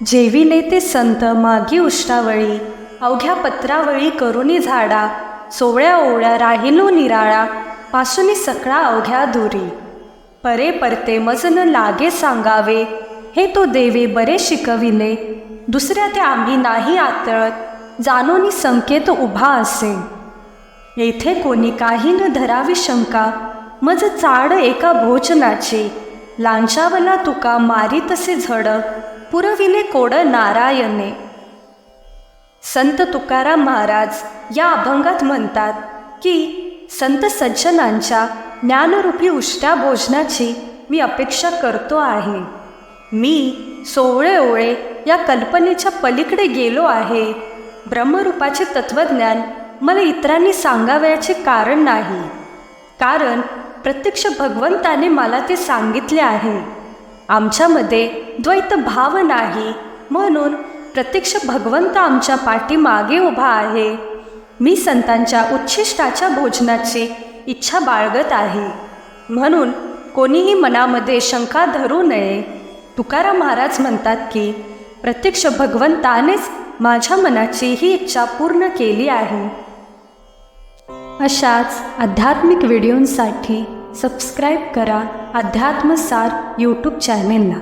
जेविले ते संत मागी उष्टावळी अवघ्या पत्रावळी करुणी झाडा सोवळ्या ओवळ्या राहिलो निराळा पासुनी सकळा अवघ्या दुरी. परे परते मज न लागे सांगावे हे तो देवे बरे शिकविले. दुसऱ्या ते आम्ही नाही आतळत जाणोनी संकेत उभा असे. येथे कोणी काही न धरावी शंका मज चाड एका भोजनाची लांचावला तुका मारी तसे झड पुरविले कोड नारायणे. संत तुकाराम महाराज या अभंगात म्हणतात की संत सज्जनांच्या ज्ञानरूपी उष्ट्या भोजनाची मी अपेक्षा करतो आहे. मी सोवळे ओळे या कल्पनेच्या पलीकडे गेलो आहे. ब्रह्मरूपाचे तत्त्वज्ञान मला इतरांनी सांगावयाचे कारण नाही. कारण प्रत्यक्ष भगवंताने मला ते सांगितले आहे. आमच्यामध्ये द्वैत भाव नाही म्हणून प्रत्यक्ष भगवंत आमच्या पाठीमागे उभा आहे. मी संतांच्या उच्छिष्टाच्या भोजनाची इच्छा बाळगत आहे. म्हणून कोणीही मनामध्ये शंका धरू नये. तुकाराम महाराज म्हणतात की प्रत्यक्ष भगवंतानेच माझ्या मनाची ही इच्छा पूर्ण केली आहे. अशाच आध्यात्मिक व्हिडिओंसाठी सबस्क्राईब करा अध्यात्मसार यूट्यूब चॅनेलला.